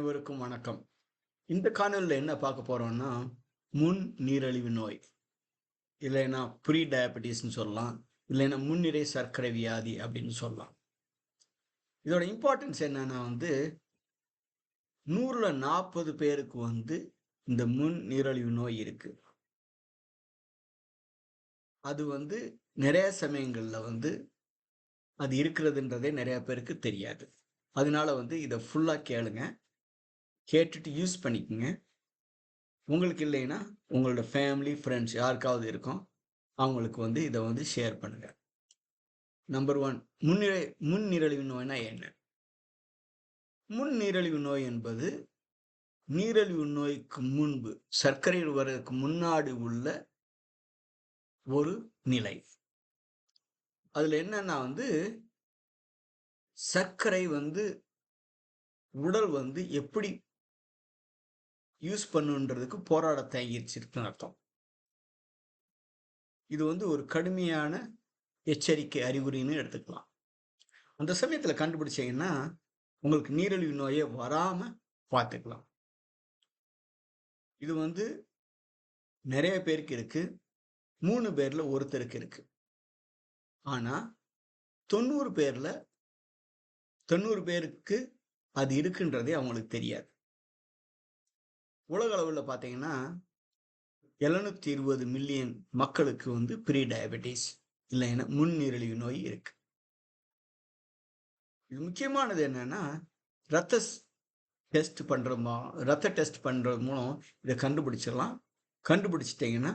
அனைவருக்கும் வணக்கம். இந்த காணொலியில் என்ன பார்க்க போறோம்னா முன் நீரிழிவு நோய். இல்லைன்னா ப்ரீ டயபெட்டிஸ்னு சொல்லலாம். இல்லைன்னா முன்னிறை சர்க்கரை வியாதி அப்படின்னு சொல்லலாம். இதோட இம்பார்ட்டன்ஸ் என்னன்னா வந்து நூறுல நாற்பது பேருக்கு வந்து இந்த முன் நீரழிவு நோய் இருக்கு. அது வந்து நிறைய சமயங்களில் வந்து அது இருக்கிறதுன்றதே நிறைய பேருக்கு தெரியாது. அதனால வந்து இதை ஃபுல்லாக கேளுங்க. கேட்டுட்டு யூஸ் பண்ணிக்கோங்க. உங்களுக்கு இல்லைன்னா உங்களோட ஃபேமிலி ஃப்ரெண்ட்ஸ் யாருக்காவது இருக்கும் அவங்களுக்கு வந்து இதை வந்து ஷேர் பண்ணுங்க. நம்பர் ஒன் முன்னிறை முன் நோய்னா என்ன? முன் நீரிழிவு நோய் என்பது நீரிழிவு நோய்க்கு முன்பு சர்க்கரை வர்றதுக்கு முன்னாடி உள்ள ஒரு நிலை. அதில் என்னன்னா வந்து சர்க்கரை வந்து உடல் வந்து எப்படி யூஸ் பண்ணுன்றதுக்கு போராட தயங்கிருச்சிருக்குன்னு அர்த்தம். இது வந்து ஒரு கடுமையான எச்சரிக்கை அறிகுறின்னு எடுத்துக்கலாம். அந்த சமயத்தில் கண்டுபிடிச்சீங்கன்னா உங்களுக்கு நீரிழிவு நோயை வராமல் பார்த்துக்கலாம். இது வந்து நிறைய பேருக்கு இருக்குது மூணு பேரில் ஒருத்தருக்கு இருக்குது ஆனால் தொண்ணூறு பேரில் தொண்ணூறு பேருக்கு அது இருக்குன்றதே அவங்களுக்கு தெரியாது. உலக அளவில் பார்த்தீங்கன்னா எழுநூத்தி இருபது மில்லியன் மக்களுக்கு வந்து ப்ரீ டயபெட்டிஸ் இல்லைன்னா முன்னிரழிவு நோய் இருக்கு. இது முக்கியமானது என்னன்னா ரத்த டெஸ்ட் பண்ணுறமா ரத்த டெஸ்ட் பண்ணுறது மூலம் இதை கண்டுபிடிச்சிடலாம். கண்டுபிடிச்சிட்டிங்கன்னா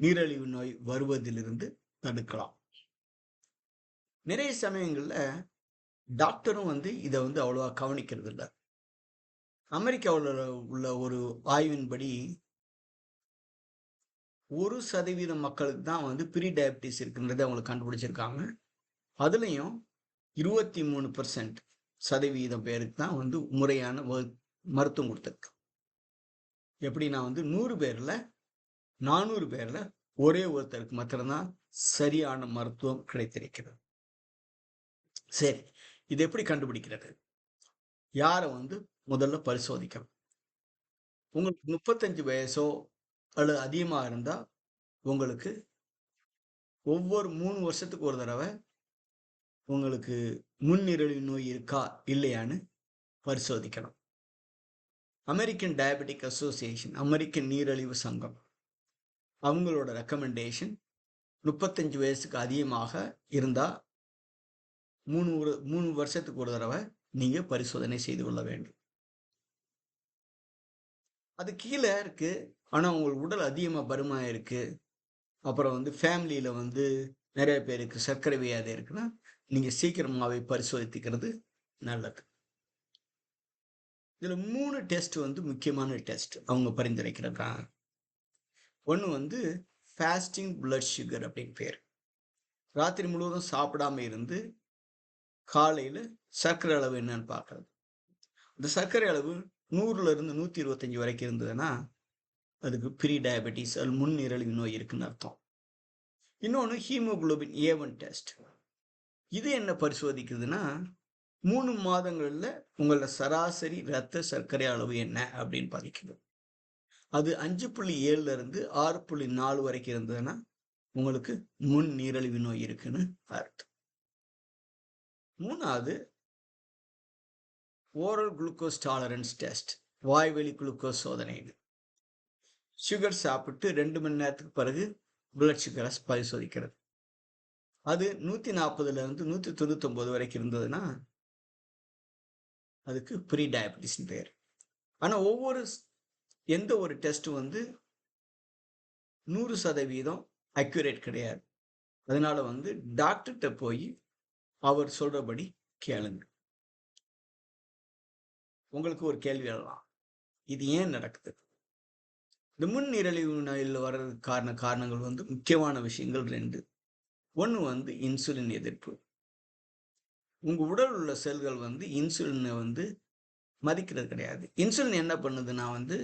நீரிழிவு நோய் வருவதிலிருந்து தடுக்கலாம். நிறைய சமயங்களில் டாக்டரும் வந்து இதை வந்து அவ்வளோவா கவனிக்கிறது இல்லை அமெரிக்காவில் உள்ள ஒரு ஆய்வின்படி ஒரு சதவீதம் மக்களுக்கு தான் வந்து ப்ரீ டயபிட்டிஸ் இருக்குன்றதை அவங்களுக்கு கண்டுபிடிச்சிருக்காங்க. அதுலேயும் இருபத்தி மூணு பர்சன்ட் சதவீதம் பேருக்கு தான் வந்து முறையான மருத்துவம் கொடுத்துருக்கு. எப்படின்னா வந்து நூறு பேரில் நானூறு பேரில் ஒரே ஒருத்தருக்கு மாத்திரம்தான் சரியான மருத்துவம் கிடைத்திருக்கிறது. சரி இது எப்படி கண்டுபிடிக்கிறது? யாரை வந்து முதல்ல பரிசோதிக்கணும். உங்களுக்கு முப்பத்தஞ்சு வயசோ அல்லது அதிகமாக இருந்தால் உங்களுக்கு ஒவ்வொரு மூணு வருஷத்துக்கு ஒரு தடவை உங்களுக்கு முன்னிரழிவு நோய் இருக்கா இல்லையான்னு பரிசோதிக்கணும். அமெரிக்கன் டயபெட்டிக் அசோசியேஷன் அமெரிக்கன் நீரழிவு சங்கம் அவங்களோட ரெக்கமெண்டேஷன் முப்பத்தஞ்சு வயசுக்கு அதிகமாக இருந்தால் மூணு ஒரு மூணு வருஷத்துக்கு ஒரு தடவை நீங்கள் பரிசோதனை செய்து கொள்ள வேண்டும். அது கீழே இருக்கு. ஆனால் உங்களுக்கு உடல் அதிகமாக பருமாயிருக்கு அப்புறம் வந்து ஃபேமிலியில் வந்து நிறைய பேருக்கு சர்க்கரை வியாதி இருக்குன்னா நீங்கள் சீக்கிரமாகவே பரிசோதித்துக்கிறது நல்லது. இதில் மூணு டெஸ்ட் வந்து முக்கியமான டெஸ்ட் அவங்க பரிந்துரைக்கிறாங்க ஒன்று வந்து ஃபாஸ்டிங் பிளட் சுகர் அப்படின்னு பேர். ராத்திரி முழுவதும் சாப்பிடாம இருந்து காலையில் சர்க்கரை அளவு என்னன்னு பார்க்கறது. இந்த சர்க்கரை அளவு நூறுல இருந்து நூற்றி இருபத்தஞ்சி வரைக்கும் இருந்ததுன்னா அதுக்கு ப்ரீ டயபெட்டிஸ் அது முன்னிரழிவு நோய் இருக்குன்னு அர்த்தம். இன்னொன்று ஹீமோகுளோபின் ஏ ஒன் டெஸ்ட். இது என்ன பரிசோதிக்குதுன்னா மூணு மாதங்களில் உங்களோட சராசரி ரத்த சர்க்கரை அளவு என்ன அப்படின்னு பாதிக்குது. அது அஞ்சு புள்ளி ஏழுல இருந்து ஆறு புள்ளி நாலு வரைக்கும் இருந்ததுன்னா உங்களுக்கு முன் நீரழிவு நோய் இருக்குன்னு அர்த்தம். மூணாவது ஓரல் குளுக்கோஸ் டாலரன்ஸ் டெஸ்ட் வாய்வெளி குளுக்கோஸ் சோதனை சுகர் சாப்பிட்டு ரெண்டு மணி நேரத்துக்கு பிறகு பிளட் சுகரை பரிசோதிக்கிறது. அது நூற்றி நாற்பதுலேருந்து நூற்றி தொண்ணூத்தொம்பது வரைக்கும் இருந்ததுன்னா அதுக்கு ப்ரீ டயபிட்டிஸ்னு பேர். ஆனால் ஒவ்வொரு எந்த ஒரு டெஸ்ட்டும் வந்து நூறு சதவீதம் அக்யூரேட் கிடையாது. அதனால வந்து டாக்டர்கிட்ட போய் அவர் சொல்கிறபடி கேளுங்க. உங்களுக்கு ஒரு கேள்வி எழலாம் இது ஏன் நடக்குது? இந்த முன் நீரிழிவு நோயில் வர்றதுக்கு காரண காரணங்கள் வந்து முக்கியமான விஷயங்கள் ரெண்டு. ஒன்று வந்து இன்சுலின் எதிர்ப்பு. உங்கள் உடல் உள்ள செல்கள் வந்து இன்சுலினை வந்து மதிக்கிறது கிடையாது. இன்சுலின் என்ன பண்ணுதுன்னா வந்து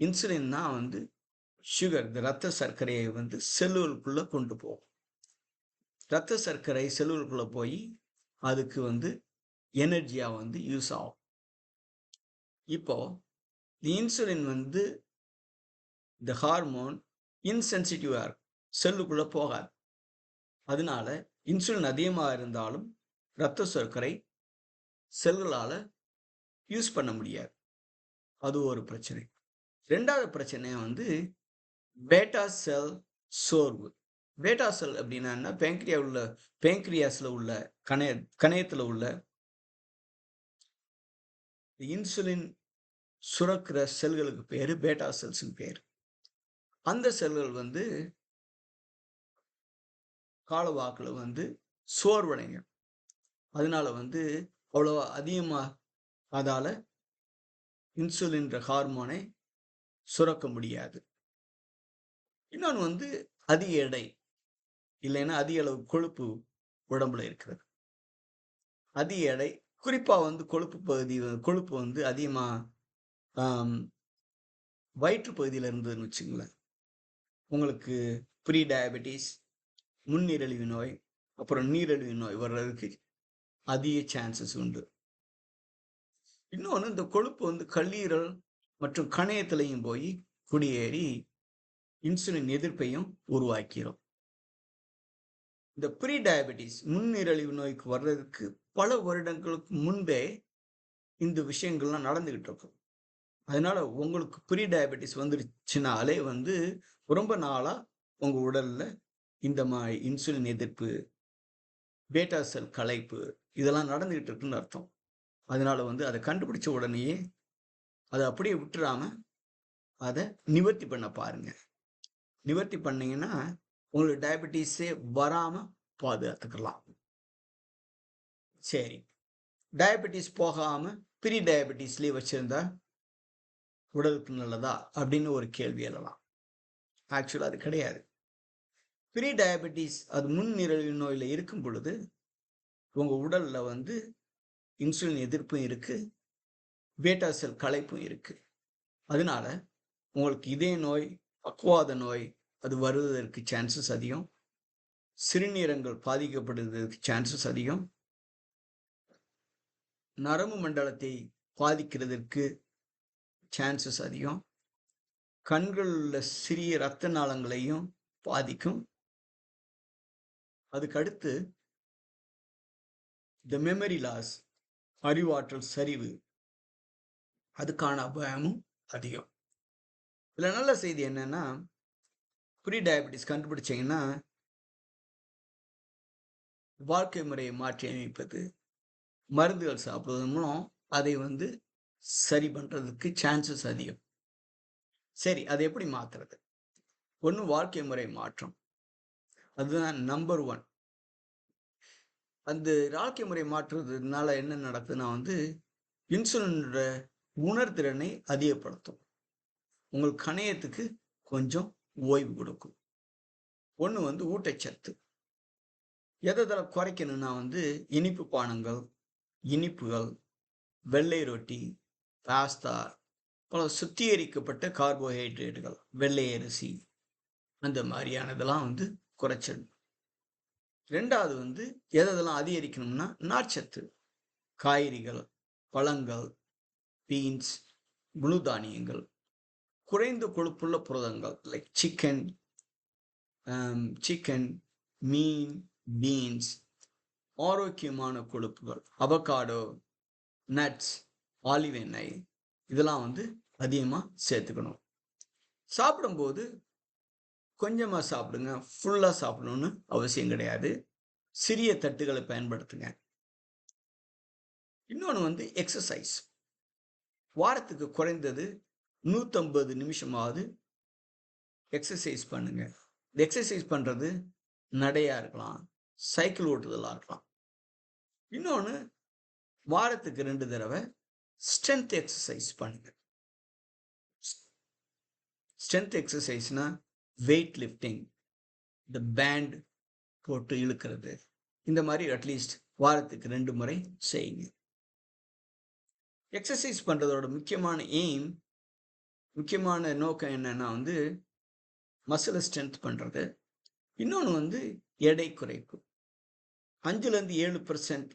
இன்சுலின் தான் வந்து சுகர் இந்த ரத்த சர்க்கரையை வந்து செல்லுவலுக்குள்ளே கொண்டு போகும். ரத்த சர்க்கரை செல்லுகளுக்குள்ள போய் அதுக்கு வந்து எனர்ஜியாக வந்து யூஸ் ஆகும். இப்போ இன்சுலின் வந்து இந்த ஹார்மோன் இன்சென்சிட்டிவாக இருக்கும் செல்லுக்குள்ளே போகாது. அதனால இன்சுலின் அதிகமாக இருந்தாலும் இரத்த சர்க்கரை செல்களால் யூஸ் பண்ண முடியாது. அது ஒரு பிரச்சனை. ரெண்டாவது பிரச்சனை வந்து பேட்டா செல் சோர்வு. பேட்டா செல் அப்படின்னா பேங்க்ரியா உள்ள பேங்க்ரியாஸில் உள்ள கணைய கணையத்தில் உள்ள இன்சுலின் சுரக்கிற செல்களுக்கு பேர் பேட்டா செல்ஸ்னு பேர். அந்த செல்கள் வந்து காலவாக்கில் வந்து சோர்வடைங்க. அதனால வந்து அவ்வளோ அதிகமாக அதால் இன்சுலின்ற ஹார்மோனை சுரக்க முடியாது. இன்னொன்று வந்து அதிக எடை இல்லைன்னா அதிக அளவு கொழுப்பு உடம்புல இருக்கிறது. அதிக எடை குறிப்பாக வந்து கொழுப்பு பகுதி கொழுப்பு வந்து அதிகமாக வயிற்று பகுதியில் இருந்ததுன்னு வச்சுங்களேன் உங்களுக்கு ப்ரீ டயபெட்டிஸ் முன்னீரழிவு நோய் அப்புறம் நீரழிவு நோய் வர்றதுக்கு அதிக சான்சஸ் உண்டு. இன்னொன்று இந்த கொழுப்பு வந்து கல்லீரல் மற்றும் கணையத்திலையும் போய் குடியேறி இன்சுலின் எதிர்ப்பையும் உருவாக்கிறோம். இந்த ப்ரீ டயபெட்டிஸ் முன்னிரழிவு நோய்க்கு வர்றதுக்கு பல வருடங்களுக்கு முன்பே இந்த விஷயங்கள்லாம் நடந்துகிட்டு இருக்கும். அதனால உங்களுக்கு ப்ரீ டயபெட்டிஸ் வந்துருச்சுனாலே வந்து ரொம்ப நாளாக உங்கள் உடலில் இந்த மாதிரி இன்சுலின் எதிர்ப்பு பேட்டா செல் கலைப்பு இதெல்லாம் நடந்துகிட்டு இருக்குன்னு அர்த்தம். அதனால வந்து அதை கண்டுபிடிச்ச உடனேயே அதை அப்படியே விட்டுறாம அதை நிவர்த்தி பண்ண பாருங்க. நிவர்த்தி பண்ணீங்கன்னா உங்களுக்கு டயபெட்டிஸே வராமல் பாதுகாத்துக்கலாம். சரி. டயபெட்டிஸ் போகாமல் ப்ரீ டயபெட்டிஸ்லேயே வச்சுருந்தா உடலுக்கு நல்லதா? அப்படின்னு ஒரு கேள்வி எழலாம் ஆக்சுவலாக அது கிடையாது. ப்ரீ டயபெட்டிஸ் அது முன்னிரழிவு நோயில் இருக்கும் பொழுது உங்கள் உடலில் வந்து இன்சுலின் எதிர்ப்பும் இருக்குது பேட்டா செல் களைப்பும் இருக்குது அதனால உங்களுக்கு இதே நோய் பக்குவாத நோய் அது வருவதற்கு சான்சஸ் அதிகம். சிறுநீரங்கள் பாதிக்கப்படுவதற்கு சான்சஸ் அதிகம். நரம்பு மண்டலத்தை பாதிக்கிறதற்கு சான்சஸ் அதிகம். கண்களில் உள்ள சிறிய இரத்த நாளங்களையும் பாதிக்கும். அதுக்கடுத்து த மெமரி லாஸ் அறிவாற்றல் சரிவு அதுக்கான அபாயமும் அதிகம். இதில் நல்ல செய்தி என்னன்னா ப்ரீ டயபெட்டிஸ் கண்டுபிடிச்சிங்கன்னா வாழ்க்கை முறையை மாற்றி அமைப்பது மருந்துகள் சாப்பிடுவதன் மூலம் அதை வந்து சரி பண்ணுறதுக்கு சான்சஸ் அதிகம். சரி அதை எப்படி மாற்றுறது ஒன்று வாழ்க்கை முறை மாற்றம். அதுதான் நம்பர் ஒன் அந்த வாழ்க்கை முறை மாற்றுறதுனால என்ன நடக்குதுன்னா வந்து இன்சுலினோட உணர்திறனை அதிகப்படுத்தும். உங்கள் கணையத்துக்கு கொஞ்சம் ஓய்வு கொடுக்கும். ஒன்று வந்து ஊட்டச்சத்து. எதில் குறைக்கணும்னா வந்து இனிப்பு பானங்கள் இனிப்புகள் வெள்ளை ரொட்டி பாஸ்தா பல சுத்திகரிக்கப்பட்ட கார்போஹைட்ரேட்டுகள் வெள்ளை அரிசி அந்த மாதிரியானதெல்லாம் வந்து குறைச்சிடணும். ரெண்டாவது வந்து எதெல்லாம் அதிகரிக்கணும்னா நார்ச்சத்து காய்கறிகள் பழங்கள் பீன்ஸ் முழு தானியங்கள் குறைந்த கொழுப்புள்ள புரதங்கள் லைக் சிக்கன் சிக்கன் மீன் பீன்ஸ் ஆரோக்கியமான கொழுப்புகள் அவகாடோ நட்ஸ் ஆலிவ் எண்ணெய் இதெல்லாம் வந்து அதிகமாக சேர்த்துக்கணும். சாப்பிடும்போது கொஞ்சமாக சாப்பிடுங்க ஃபுல்லாக சாப்பிடணும்னு அவசியம் கிடையாது. சிறிய தட்டுகளை பயன்படுத்துங்க. இன்னொன்று வந்து எக்ஸசைஸ் வாரத்துக்கு குறைந்தது நூற்றம்பது நிமிஷமாவது எக்ஸசைஸ் பண்ணுங்க. இந்த எக்ஸசைஸ் பண்ணுறது நடையாக இருக்கலாம் சைக்கிள் ஓட்டுதலாக இருக்கலாம். இன்னொன்று வாரத்துக்கு ரெண்டு தடவை ஸ்ட்ரென்த் எக்ஸசைஸ் பண்ணுங்க. ஸ்ட்ரென்த் எக்ஸசைஸ்னா வெயிட் லிஃப்டிங் இந்த பேண்ட் போட்டு இழுக்கிறது. இந்த மாதிரி அட்லீஸ்ட் வாரத்துக்கு ரெண்டு முறை செய்யுங்க. எக்ஸசைஸ் பண்ணுறதோட முக்கியமான எய்ம் முக்கியமான நோக்கம் என்னன்னா வந்து மசிலை ஸ்ட்ரென்த் பண்ணுறது இன்னொன்று வந்து எடை குறைப்பு. அஞ்சுலேருந்து ஏழு பர்சன்ட்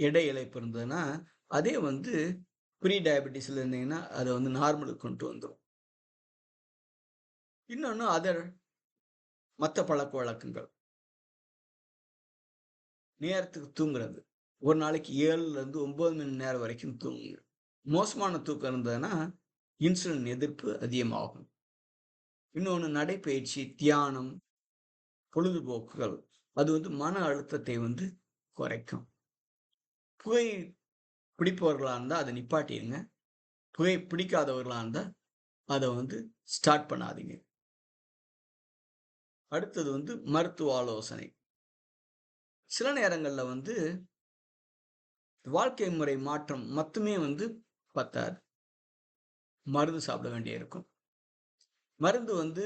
எடை இழைப்பு இருந்ததுன்னா அதே வந்து ப்ரீ டயபெட்டிஸில் இருந்தீங்கன்னா அதை வந்து நார்மலுக்கு கொண்டு வந்துடும் இன்னொன்று அதர் மற்ற பழக்க வழக்கங்கள். நேரத்துக்கு தூங்குறது. ஒரு நாளைக்கு ஏழுலேருந்து ஒம்பது மணி நேரம் வரைக்கும் தூங்குங்க. மோசமான தூக்கம் இருந்ததுன்னா இன்சுலின் எதிர்ப்பு அதிகமாகும். இன்னொன்று நடைப்பயிற்சி தியானம் பொழுதுபோக்குகள். அது வந்து மன அழுத்தத்தை வந்து குறைக்கும். புகை பிடிப்பவர்களாக இருந்தால் அதை நிப்பாட்டிடுங்க. புகை பிடிக்காதவர்களாக இருந்தால் அதை வந்து ஸ்டார்ட் பண்ணாதீங்க. அடுத்தது வந்து மருத்துவ ஆலோசனை. சில நேரங்களில் வந்து வாழ்க்கை முறை மாற்றம் மட்டுமே வந்து பத்தாது. மருந்து சாப்பிட வேண்டியிருக்கும் மருந்து வந்து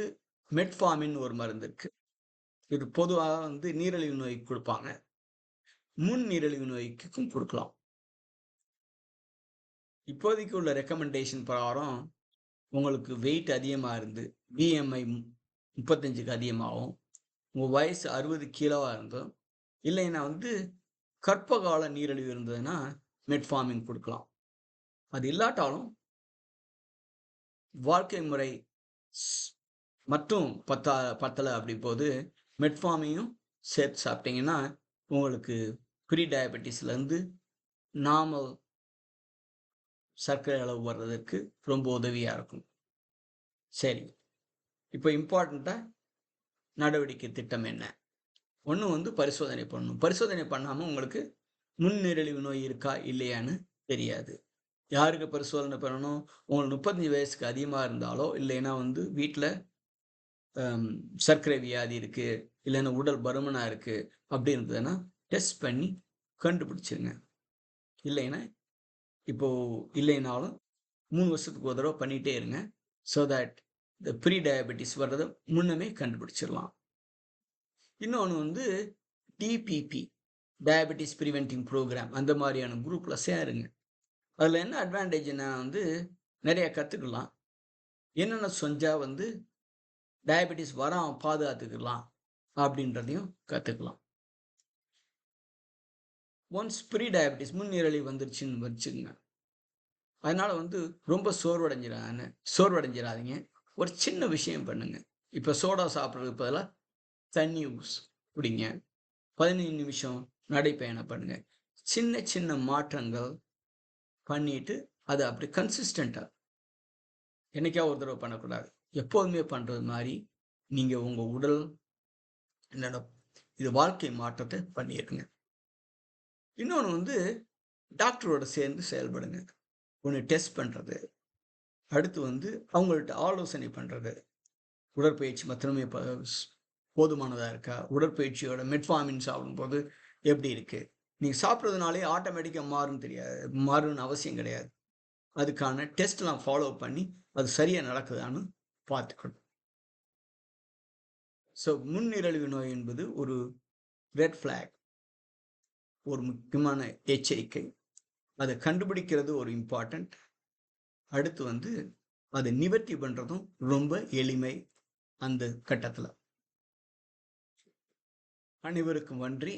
மெட்ஃபாமின் ஒரு மருந்து இருக்கு. இது பொதுவாக வந்து நீரிழிவு நோய்க்கு கொடுப்பாங்க. முன் நீரிழிவு நோய்க்கும் கொடுக்கலாம். இப்போதைக்கு உள்ள ரெக்கமெண்டேஷன் பிரகாரம் உங்களுக்கு வெயிட் அதிகமாக இருந்து பிஎம்ஐ முப்பத்தஞ்சுக்கு அதிகமாகும் உங்கள் வயசு அறுபது கிலோவாக இருந்தோம் இல்லைன்னா வந்து கற்பகால நீரிழிவு இருந்ததுன்னா மெட்ஃபார்மிங் கொடுக்கலாம். அது இல்லாட்டாலும் வாழ்க்கை முறை மட்டும் பத்தா பத்தலை அப்படி போது மெட்ஃபார்மையும் சேர்த்து சாப்பிட்டீங்கன்னா உங்களுக்கு ப்ரீ டயபெட்டிஸ்லேருந்து நார்மல் சர்க்கரை அளவு வர்றதுக்கு ரொம்ப உதவியாக இருக்கும். சரி. இப்போ இம்பார்ட்டண்ட்டாக நடவடிக்கை திட்டம் என்ன? ஒன்று வந்து பரிசோதனை பண்ணணும். பரிசோதனை பண்ணாமல் உங்களுக்கு முன்னிரழிவு நோய் இருக்கா? இல்லையான்னு தெரியாது. யாருக்கு பரிசோதனை பண்ணணும்? உங்களுக்கு முப்பத்தஞ்சு வயசுக்கு அதிகமாக இருந்தாலோ இல்லைன்னா வந்து வீட்டில் சர்க்கரை வியாதி இருக்குது இல்லைன்னா உடல் பருமனாக இருக்குது அப்படி இருந்ததுன்னா டெஸ்ட் பண்ணி கண்டுபிடிச்சிருங்க. இல்லைன்னா இப்போது இல்லைனாலும் மூணு வருஷத்துக்கு ஒரு தடவை பண்ணிகிட்டே இருங்க. ஸோ தட் இந்த ப்ரீ டயபெட்டிஸ் வர்றதை முன்னமே கண்டுபிடிச்சிடலாம் இன்னொன்று வந்து டிபிபி டயபெட்டிஸ் ப்ரிவென்டிங் ப்ரோக்ராம் அந்த மாதிரியான குரூப்பில் சேருங்க. அதில் என்ன அட்வான்டேஜ்னா வந்து நிறைய கற்றுக்கலாம் என்னென்ன செஞ்சால் வந்து டயபெட்டிஸ் வராமல் பாதுகாத்துக்கலாம் அப்படின்றதையும் கற்றுக்கலாம் ஒன்ஸ் ப்ரீ டயபெட்டிஸ் முன்னிரளி வந்துருச்சுன்னு வச்சுக்கோங்க. அதனால் வந்து ரொம்ப சோர்வடைஞ்சிடாங்க சோர்வடைஞ்சிடாதீங்க ஒரு சின்ன விஷயம் பண்ணுங்க. இப்போ சோடா சாப்பிட்றதுக்கு பதிலாக தண்ணி குடிங்க. பதினைந்து நிமிஷம் நடைப்பயணம் பண்ணுங்க. சின்ன சின்ன மாற்றங்கள் பண்ணிட்டு அதை அப்படி கன்சிஸ்டண்ட்டாக என்னைக்கா ஒரு தடவை பண்ணக்கூடாது. எப்போதுமே பண்ணுறது மாதிரி நீங்கள் உங்கள் உடல் என்னோட இது வாழ்க்கை மாற்றத்தை பண்ணிடுங்க இன்னொன்று வந்து டாக்டரோட சேர்ந்து செயல்படுங்க. ஒன்று டெஸ்ட் பண்ணுறது அடுத்து வந்து அவங்கள்ட்ட ஆலோசனை பண்ணுறது உடற்பயிற்சி மாத்திரமே போதுமானதாக இருக்கா? உடற்பயிற்சியோட மெட்ஃபார்மின் சாப்பிடும்போது எப்படி இருக்குது நீங்கள் சாப்பிட்றதுனாலே ஆட்டோமேட்டிக்காக மாறும் தெரியாது மாறும்னு அவசியம் கிடையாது. அதுக்கான டெஸ்ட்லாம் ஃபாலோ பண்ணி அது சரியாக நடக்குதான்னு பார்த்துக்கணும். ஸோ முன்னிரழிவு நோய் என்பது ஒரு ரெட் ஃப்ளாக் ஒரு முக்கியமான எச்சரிக்கை. அதை கண்டுபிடிக்கிறது ஒரு இம்பார்ட்டண்ட் அடுத்து வந்து அதை நிவர்த்தி பண்ணுறதும் ரொம்ப எளிமை அந்த கட்டத்தில். அனைவருக்கும் நன்றி.